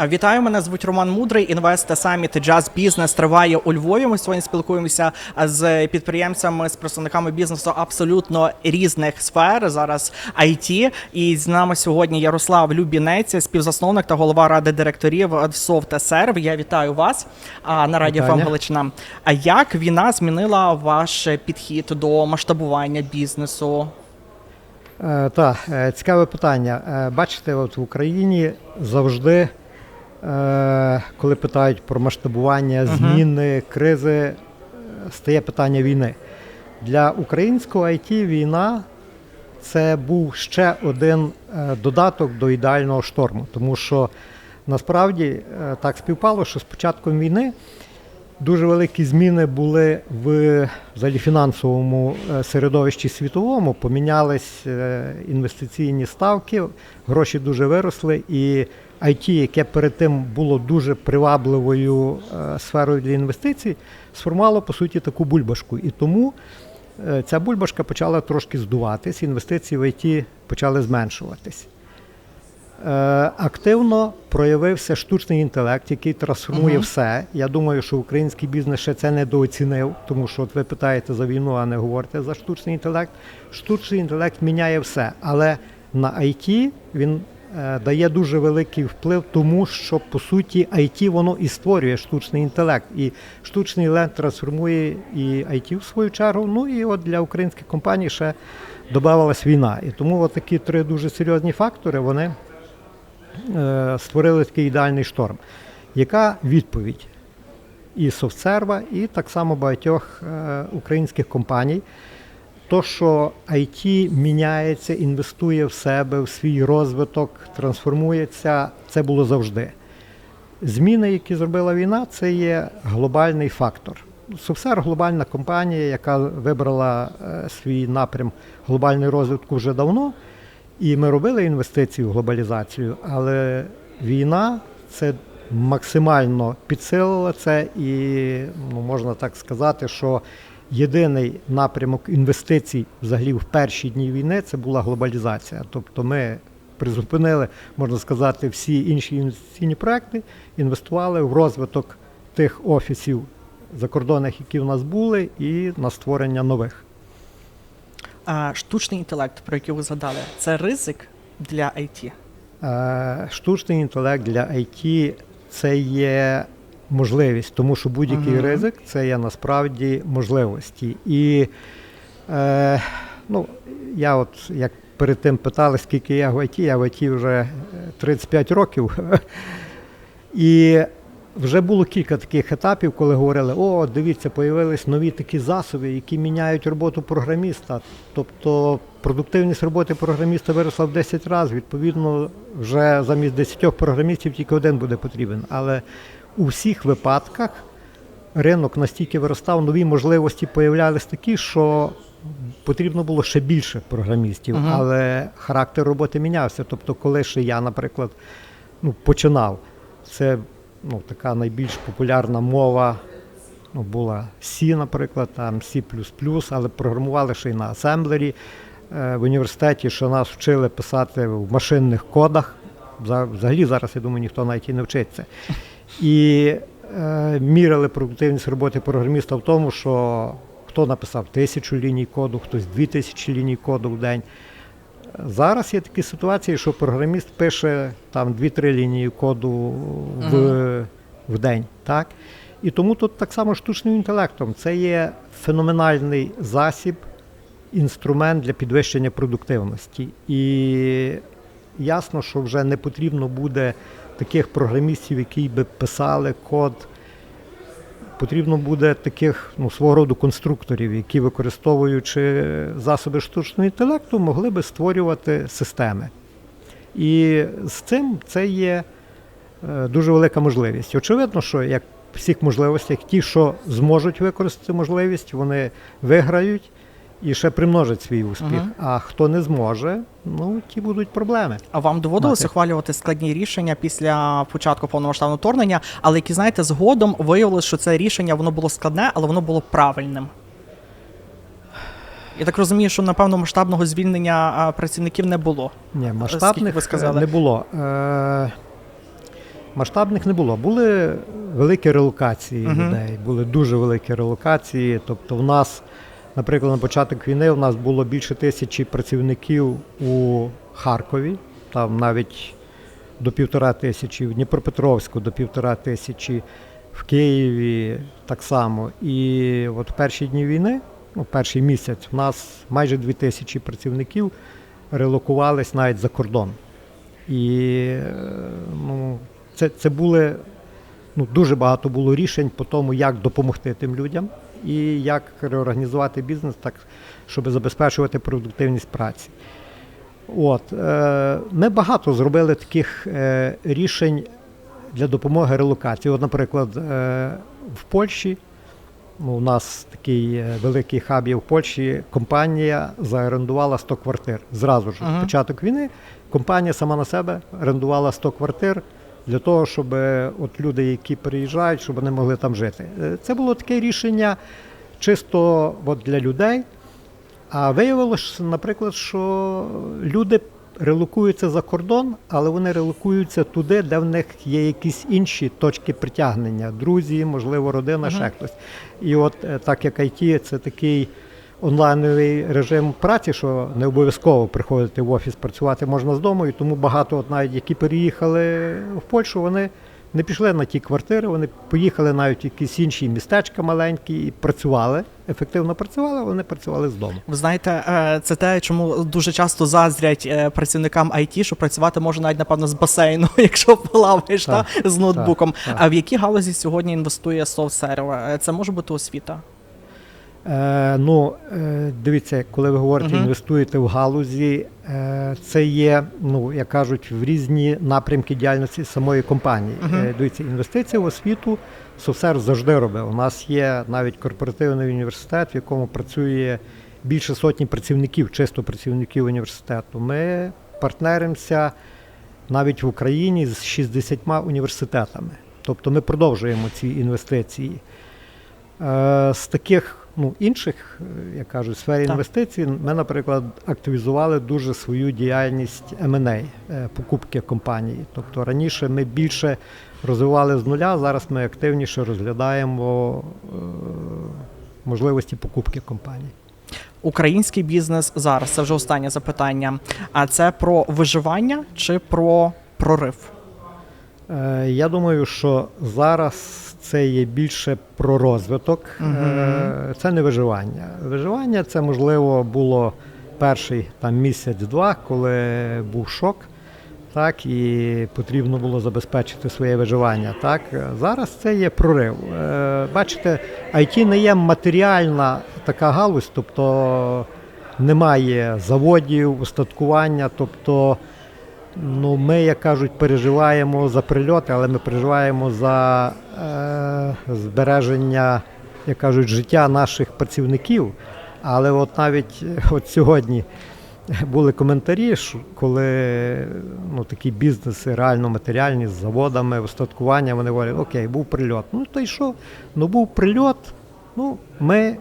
Вітаю, мене звуть Роман Мудрий. Інвест Саміт Джаз Бізнес триває у Львові. Ми сьогодні спілкуємося з підприємцями, з представниками бізнесу абсолютно різних сфер. Зараз IT. І з нами сьогодні Ярослав Любінець, співзасновник та голова ради директорів Софтсерв. Я вітаю вас на Вітання. «ФМ Галичина. А як війна змінила ваш підхід до масштабування бізнесу? Е, Так, е, цікаве питання. Е, Бачите, от в Україні завжди, коли питають про масштабування, зміни, кризи, е, стає питання війни. Для українського IT війна це був ще один е, додаток до ідеального шторму, тому що насправді е, так співпало, що з початком війни Дуже великі зміни були в взагалі фінансовому е, середовищі світовому. Помінялись е, інвестиційні ставки, гроші дуже виросли, і IT, яке перед тим було дуже привабливою е, сферою для інвестицій, сформувало по суті таку бульбашку. І тому ця бульбашка почала трошки здуватись, інвестиції в IT почали зменшуватись. Е, Активно проявився штучний інтелект, який трансформує Мгм. все. Я думаю, що український бізнес ще це недооцінив, тому що от ви питаєте за війну, а не говорите за штучний інтелект. Штучний інтелект міняє все, але на IT він е, дає дуже великий вплив, тому що по суті IT воно і створює штучний інтелект. І штучний інтелект трансформує і IT в свою чергу. Ну і от для українських компаній ще додавалась війна. І тому от такі три дуже серйозні фактори вони створили такий ідеальний шторм. Яка відповідь і софтсерва, і так само багатьох е, українських компаній? То, що IT міняється, інвестує в себе, в свій розвиток, трансформується, це було завжди. Зміни, які зробила війна, це є глобальний фактор. Софтсер глобальна компанія, яка вибрала е, свій напрям глобального розвитку вже давно. І ми робили інвестиції в глобалізацію, але війна це максимально підсилила це, і ну, можна так сказати, що єдиний напрямок інвестицій взагалі в перші дні війни це була глобалізація. Тобто ми призупинили, можна сказати, всі інші інвестиційні проекти, інвестували в розвиток тих офісів закордонних, які в нас були, і на створення нових. А, штучний інтелект, про який ви згадали, це ризик для IT? Е, Штучний інтелект для IT це є можливість, тому що будь-який Мгм. ризик це є насправді можливості. І е, ну, я от як перед тим питали, скільки я в IT, я в IT вже е, 35 років. І вже було кілька таких етапів, коли говорили: о, дивіться, появились нові такі засоби, які міняють роботу програміста. Тобто продуктивність роботи програміста виросла в 10 разів. Відповідно, вже замість 10 програмістів тільки один буде потрібен. Але у всіх випадках ринок настільки виростав, нові можливості появлялись такі, що потрібно було ще більше програмістів, Мгм. але характер роботи мінявся. Тобто, коли ще я, наприклад, ну, починав, це ну, така найбільш популярна мова. Ну, була C, наприклад, там C++, але програмували ще й на асемблері. Е, В університеті, що нас вчили писати в машинних кодах. Взагалі зараз, я думаю, ніхто навіть і не вчиться. І е, міряли продуктивність роботи програміста в тому, що хто написав тисячу ліній коду, хтось дві тисячі ліній коду в день. Зараз є такі ситуації, що програміст пише там 2-3 лінії коду в, в день. Так? І тому тут так само штучним інтелектом. Це є феноменальний засіб, інструмент для підвищення продуктивності. І ясно, що вже не потрібно буде таких програмістів, які би писали код. Потрібно буде таких ну, свого роду конструкторів, які, використовуючи засоби штучного інтелекту, могли би створювати системи. І з цим це є е, дуже велика можливість. Очевидно, що як всіх можливостях, ті, що зможуть використати можливість, вони виграють і ще примножать свій успіх. Мгм. А хто не зможе, ну ті будуть проблеми. А вам доводилося Мати. ухвалювати складні рішення після початку повномасштабного вторгнення, але які знаєте, згодом виявилось, що це рішення воно було складне, але воно було правильним. Я так розумію, що напевно масштабного звільнення працівників не було. Ні, масштабних ви сказали? е, не було. Е, Масштабних не було. Були великі релокації людей, були дуже великі релокації. Тобто, в нас, наприклад, на початок війни у нас було більше тисячі працівників у Харкові, там навіть до півтора тисячі, в Дніпропетровську до півтора тисячі, в Києві так само. І от в перші дні війни, ну, перший місяць, у нас майже дві тисячі працівників релокувались навіть за кордон. І е, ну, це, це були ну, дуже багато було рішень по тому, як допомогти тим людям і як реорганізувати бізнес так, щоб забезпечувати продуктивність праці. От, е, ми багато зробили таких е, рішень для допомоги релокації. От, наприклад, е, в Польщі, ну, у нас такий великий хаб є в Польщі, компанія заорендувала 100 квартир. Зразу ж, Ага. початок війни, компанія сама на себе орендувала 100 квартир для того, щоб е, от люди, які приїжджають, щоб вони могли там жити. Е, Це було таке рішення чисто от для людей. А виявилося, наприклад, що люди релокуються за кордон, але вони релокуються туди, де в них є якісь інші точки притягнення, друзі, можливо, родина, ще хтось. І от е, так як IT це такий онлайновий режим праці, що не обов'язково приходити в офіс працювати можна з дому, і тому багато, от навіть які переїхали в Польщу, вони не пішли на ті квартири, вони поїхали навіть в якісь інші містечка маленькі і працювали, ефективно працювали, вони працювали з дому. Ви знаєте, е, це те, чому дуже часто заздрять е, працівникам IT, що працювати можна навіть напевно з басейну, якщо плаваєш Так, та, з ноутбуком. так. А в які галузі сьогодні інвестує? Е, Це може бути освіта. Е, ну, е, дивіться, коли ви говорите, Мгм. інвестуєте в галузі, е, це є, ну, як кажуть, в різні напрямки діяльності самої компанії. Мгм. Е, дивіться, інвестиції в освіту Софсер завжди робив. У нас є навіть корпоративний університет, в якому працює більше сотні працівників, чисто працівників університету. Ми партнеримося навіть в Україні з 60 університетами. Тобто ми продовжуємо ці інвестиції. Е, З таких ну, інших, е, як кажуть, сфері Так. інвестицій, ми, наприклад, активізували дуже свою діяльність M&A, е, покупки компанії. Тобто раніше ми більше розвивали з нуля, зараз ми активніше розглядаємо е, можливості покупки компанії. Український бізнес зараз це вже останнє запитання. А це про виживання чи про прорив? Я думаю, що зараз це є більше про розвиток, Е, це не виживання. Виживання це можливо було перший там місяць-два, коли був шок. Так, і потрібно було забезпечити своє виживання. Так, зараз це є прорив. Е, Бачите, IT не є матеріальна така галузь, тобто немає заводів, устаткування, тобто Ну, ми, як кажуть, переживаємо за прильоти, але ми переживаємо за е, збереження, як кажуть, життя наших працівників. Але от навіть е, от сьогодні були коментарі, коли ну, такі бізнеси реально матеріальні з заводами, устаткування, вони говорять, окей, був прильот. Ну то й що? Ну був прильот, ну ми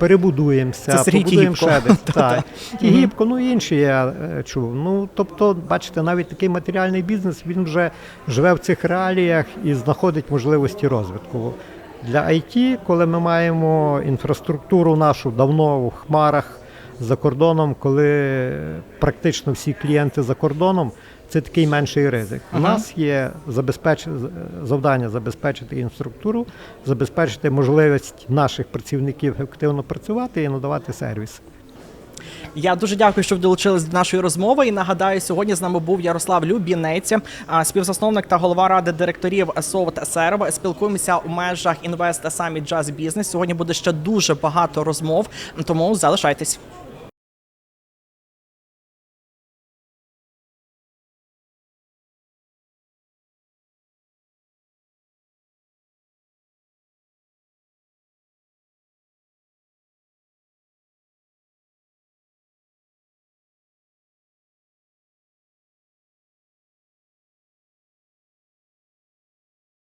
перебудуємося, Це Сергій побудуємо Тігіпко. ще десь. Так. Тігіпко, ну і інші я е, чув. Ну тобто, бачите, навіть такий матеріальний бізнес він вже живе в цих реаліях і знаходить можливості розвитку. Для IT, коли ми маємо інфраструктуру нашу давно в хмарах за кордоном, коли практично всі клієнти за кордоном, це такий менший ризик. У нас є забезпеч... завдання забезпечити інфраструктуру, забезпечити можливість наших працівників ефективно працювати і надавати сервіс. Я дуже дякую, що ви долучились до нашої розмови. І нагадаю, сьогодні з нами був Ярослав Любінець, співзасновник та голова ради директорів SoftServe. Спілкуємося у межах Invest Summit Jazz Business. Сьогодні буде ще дуже багато розмов, тому залишайтесь.